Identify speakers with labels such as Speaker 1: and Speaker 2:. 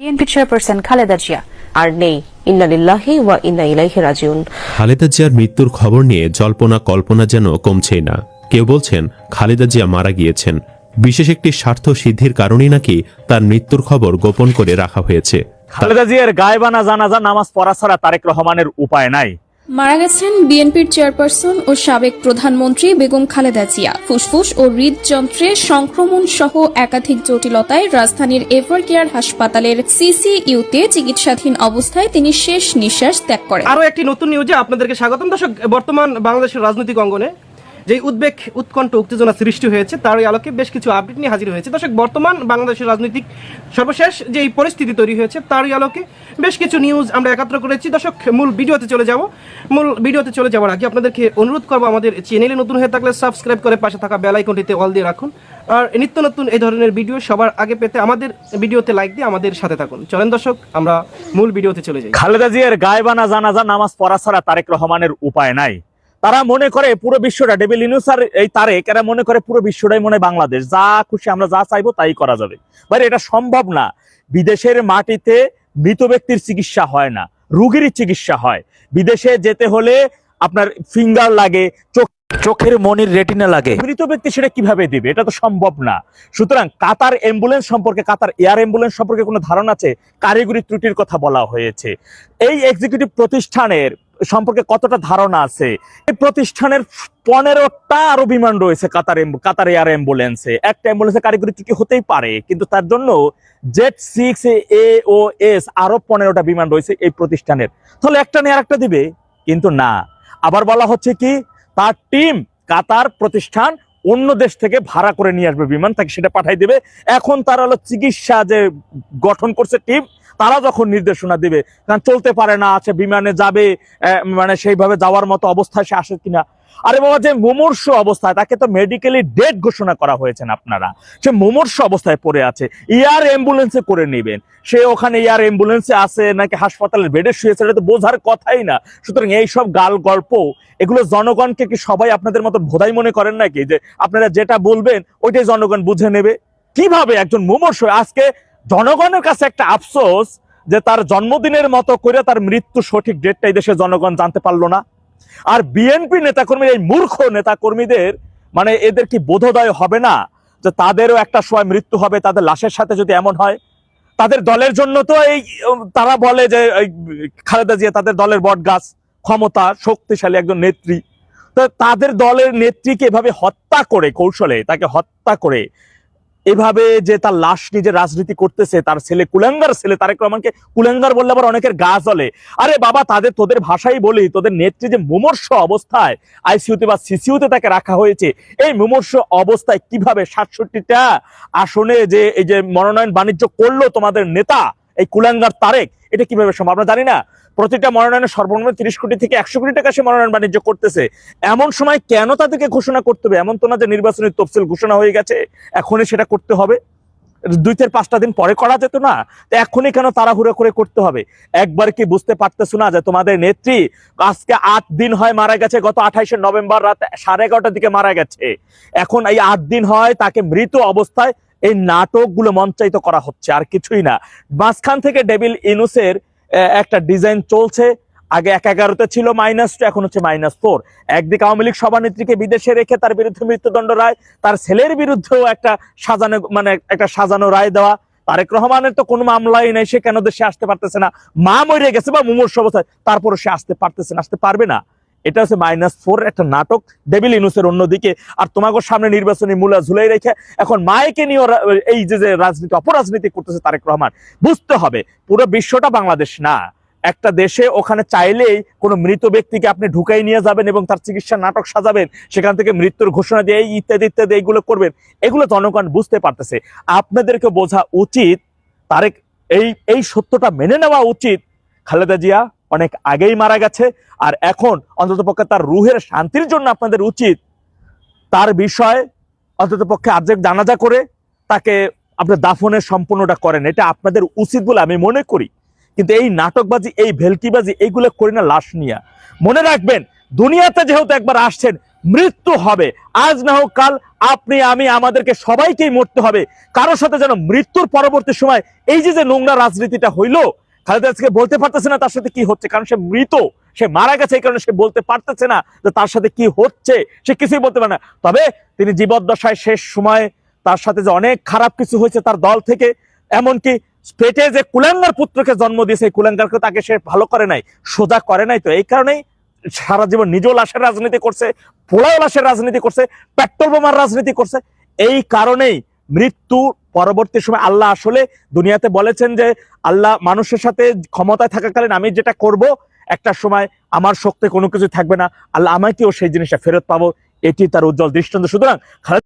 Speaker 1: BNP chairperson Khaleda Zia
Speaker 2: আর নেই। ইন্নালিল্লাহি ওয়া ইন্না ইলাইহি রাজিউন।
Speaker 3: খালেদা জিয়ার মৃত্যুর খবর নিয়ে জল্পনা কল্পনা যেন কমছেই না। কেউ বলছেন খালেদা জিয়া মারা গিয়েছেন। বিশেষ একটি স্বার্থ সিদ্ধির কারণেই নাকি তার মৃত্যুর খবর গোপন করে রাখা হয়েছে।
Speaker 4: খালেদা জিয়ার গায়েবানা জানাজা নামাজ পড়া ছাড়া তারেক রহমানের উপায় নাই।
Speaker 5: মারা গেছেন বিএনপির চেয়ারপারসন ও সাবেক প্রধানমন্ত্রী বেগম খালেদা জিয়া। ফুসফুস ও হৃদযন্ত্রে সংক্রমণ সহ একাধিক জটিলতায় রাজধানীর এভার কেয়ার হাসপাতালের সিসিইউতে চিকিৎসাধীন অবস্থায় তিনি শেষ নিঃশ্বাস ত্যাগ করেন।
Speaker 6: আরও একটি নতুন নিউজে আপনাদেরকে স্বাগতম। দর্শক, বর্তমান বাংলাদেশের রাজনৈতিক অঙ্গনে যে উদ্বেগ, উৎকণ্ঠ, উত্তেজনা সৃষ্টি হয়েছে, তারই আলোকে বেশ কিছু আপডেট নিয়ে হাজির হয়েছে। দর্শক, বর্তমান বাংলাদেশের রাজনৈতিক সর্বশেষ যে পরিস্থিতি তৈরি হয়েছে, তারই আলোকে বেশ কিছু নিউজ আমরা একাত্র করেছি। দর্শক, মূল ভিডিওতে চলে যাব। মূল ভিডিওতে চলে যাওয়ার আগে আপনাদেরকে অনুরোধ করব আমাদের চ্যানেলে নতুন হয়ে থাকলে সাবস্ক্রাইব করে পাশে থাকা বেল আইকনটিতে অল দিয়ে রাখুন। আর নিত্য নতুন এই ধরনের ভিডিও সবার আগে পেতে আমাদের ভিডিওতে লাইক দিয়ে আমাদের সাথে থাকুন। চলেন দর্শক, আমরা মূল ভিডিওতে চলে যাই।
Speaker 4: খালেদা জিয়ার গায়েবানা জানাজা, নামাজ পড়া ছাড়া তারেক রহমানের উপায় নাই। তারা মনে করে পুরো বিশ্বটা ডেবিল ইনুসার এই তারেক এরা মনে করে পুরো বিশ্বটাই মনে হয় বাংলাদেশ। যা খুশি আমরা যা চাইব তাই করা যাবে। বাট এটা সম্ভব না। বিদেশের মাটিতে মৃত ব্যক্তির চিকিৎসা হয় না রুগীর চিকিৎসা হয়। বিদেশে যেতে হলে আপনার ফিঙ্গার লাগে চোখ চোখের মনির রেটিনা লাগে। মৃত ব্যক্তি সেটা কীভাবে দিবে? এটা তো সম্ভব না। সুতরাং কাতার অ্যাম্বুলেন্স সম্পর্কে কাতার এয়ার অ্যাম্বুলেন্স সম্পর্কে কোনো ধারণা আছে? কারিগরি ত্রুটির কথা বলা হয়েছে। এই এক্সিকিউটিভ প্রতিষ্ঠানের সম্পর্কে কতটা ধারণা আছে? এই প্রতিষ্ঠানের পনেরোটা আরও বিমান রয়েছে কাতার কাতার এয়ার অ্যাম্বুলেন্সে। একটা অ্যাম্বুলেন্সে কারিগরি ত্রুটি হতেই পারে, কিন্তু তার জন্য জেট সিক্স এ ও এস আরও পনেরোটা বিমান রয়েছে এই প্রতিষ্ঠানের। তাহলে একটা নিয়ে আরেকটা দিবে, কিন্তু না। আবার বলা হচ্ছে কি, তার টিম কাতার প্রতিষ্ঠান অন্য দেশ থেকে ভাড়া করে নিয়ে আসবে বিমান, তাকে সেটা পাঠাই দেবে। এখন তারা হলো চিকিৎসা যে গঠন করছে টিম তারা যখন নির্দেশনা দিবে, কারণ চলতে পারে না আছে বিমানে যাবে মানে সেইভাবে যাওয়ার মতো অবস্থায় সে আসে কিনা। আরে বাবা, যে মুমূর্ষ অবস্থায়, তাকে তো মেডিকেলি ডেট ঘোষণা করা হয়েছেন আপনারা। সে মুমূর্ষ অবস্থায় পড়ে আছে। এয়ার অ্যাম্বুলেন্সে করে নেবেন। সে ওখানে এয়ার অ্যাম্বুলেন্সে আছে, নাকি হাসপাতালের বেডে শুয়েছে এটা তো বোঝার কথাই না। সুতরাং এইসব গাল গল্প, এগুলো জনগণকে কি সবাই আপনাদের মতো ভোদাই মনে করেন নাকি? যে আপনারা যেটা বলবেন, ওইটাই জনগণ বুঝে নেবে। কীভাবে একজন মুমূর্ষ আজকে জনগণের কাছে একটা আফসোস যে তার জন্মদিনের মতো করে তার মৃত্যু সঠিক ডেটটাই দেশে জনগণ জানতে পারল না। আর বিএনপি নেতাকর্মী এই মূর্খ নেতাকর্মীদের মানে এদের কি বোধোদয় হবে না যে তাদেরও একটা সময় মৃত্যু হবে, তাদের লাশের সাথে যদি এমন হয়? তাদের দলের জন্য তো এই, তারা বলে যে খালেদা জিয়া তাদের দলের বট গাছ ক্ষমতা, শক্তিশালী একজন নেত্রী। তো তাদের দলের নেত্রীকে এভাবে হত্যা করে, কৌশলে তাকে হত্যা করে এভাবে যে তার লাশ নিজে রাজনীতি করতেছে, তার ছেলে কুলাঙ্গার ছেলে, তারেক রহমানকে কুলাঙ্গার বললে আবার অনেকের গা জ্বলে। আরে বাবা, তাদের, তোদের ভাষাই বলি, তোদের নেত্রী যে মুমর্ষ অবস্থায় আইসিউতে বা সিসিউতে তাকে রাখা হয়েছে, এই মুমর্ষ অবস্থায় কীভাবে সাতষট্টিটা আসনে যে, এই যে মনোনয়ন বাণিজ্য করল তোমাদের নেতা এই কুলাঙ্গার তারেক, এটা কীভাবে সম্ভব? আমরা জানি না। প্রতিটা মনোনয়নে সর্বনিম্ন তিরিশ কোটি থেকে একশো কোটি টাকা সে মনোনয়ন বাণিজ্য করতেছে। এমন সময় কেন তাদেরকে ঘোষণা করতে হবে? এমন তো না যে নির্বাচনী তফসিল ঘোষণা হয়ে গেছে, এখনই সেটা করতে হবে। দুই থেকে পাঁচটা দিন পরে করা যেত না এখনই কেন তাড়াহুড়ো করে করতে হবে? একবার কি বুঝতে পারতেছো না যে তোমাদের নেত্রী আজকে আট দিন হয় মারা গেছে, গত আঠাইশে নভেম্বর রাত সাড়ে এগারোটার দিকে মারা গেছে। এখন এই আট দিন হয় তাকে মৃত অবস্থায় এই নাটকগুলো মঞ্চায়িত করা হচ্ছে, আর কিছুই না। মাঝখান থেকে ডেভিল ইনুসের একটা ডিজাইন চলছে। আগে এক এগারোতে ছিল মাইনাস টু এখন হচ্ছে মাইনাস ফোর একদিকে আওয়ামী লীগ সভানেত্রীকে বিদেশে রেখে তার বিরুদ্ধে মৃত্যুদণ্ড রায়, তার ছেলের বিরুদ্ধেও একটা সাজানো মানে একটা সাজানো রায় দেওয়া। তারেক রহমানের তো কোনো মামলাই নেই, সে কেন দেশে আসতে পারতেছে না? মা মরে গেছে বা মুমূর্ষ অবস্থায় তারপরে সে আসতে পারতেছে না, আসতে পারবে না। এটা হচ্ছে মাইনাস ফোর একটা নাটক। ডেবিল ইনুসের অন্যদিকে। আর তোমাকে সামনে নির্বাচনী মূলা ঝুলাই রেখে এখন মায়েকে নিয়ে এই যে যে রাজনীতি, অপরাজনীতি করতেছে তারেক রহমান, বুঝতে হবে পুরো বিশ্বটা বাংলাদেশ না। একটা দেশে ওখানে চাইলেই কোনো মৃত ব্যক্তিকে আপনি ঢুকাই নিয়ে যাবেন এবং তার চিকিৎসা নাটক সাজাবেন, সেখান থেকে মৃত্যুর ঘোষণা দিয়ে ইত্যাদি ইত্যাদি এইগুলো করবেন। এগুলো জনগণ বুঝতে পারতেছে। আপনাদেরকে বোঝা উচিত তারেক, এই এই সত্যটা মেনে নেওয়া উচিত। খালেদা জিয়া অনেক আগেই মারা গেছে। আর এখন অন্ততপক্ষে তার রুহের শান্তির জন্য আপনাদের উচিত তার বিষয়ে অন্ততপক্ষে আর্জেক জানাজা করে তাকে আপনার দাফনের সম্পূর্ণটা করেন। এটা আপনাদের উচিত বলে আমি মনে করি। কিন্তু এই নাটকবাজি, এই ভেলকিবাজি এইগুলো করি না, লাশ নিয়া। মনে রাখবেন, দুনিয়াতে যেহেতু একবার আসছেন, মৃত্যু হবে। আজ না হোক কাল আপনি, আমি, আমাদেরকে সবাইকেই মরতে হবে। কারোর সাথে যেন মৃত্যুর পরবর্তী সময় এই যে যে নোংরা রাজনীতিটা হইল খালেদা আজকে বলতে পারতেছে না তার সাথে কি হচ্ছে, কারণ সে মৃত, সে মারা গেছে এই কারণে সে বলতে পারতেছে না যে তার সাথে কি হচ্ছে, সে কিছুই বলতে পারে না। তবে তিনি জীবদ্দশায় শেষ সময় তার সাথে যে অনেক খারাপ কিছু হয়েছে তার দল থেকে, এমনকি পেটে যে কুলাঙ্গার পুত্রকে জন্ম দিয়েছে কুলাঙ্গারকে তাকে সে ভালো করে নাই, সোজা করে নাই তো, এই কারণেই সারা জীবন নিজেও লাশের রাজনীতি করছে, পোলাও লাশের রাজনীতি করছে, পেট্রোল বোমার রাজনীতি করছে, এই কারণেই মৃত্যু পরবর্তী সময় আল্লাহ আসলে দুনিয়াতে বলেছেন যে, আল্লাহ মানুষের সাথে ক্ষমতায় থাকাকালীন আমি যেটা করব, একটা সময় আমার শক্তি কোনো কিছু থাকবে না। আল্লাহ আমাকেও সেই জিনিসটা ফেরত পাবো। এটি তার উজ্জ্বল দৃষ্টান্ত। সুতরাং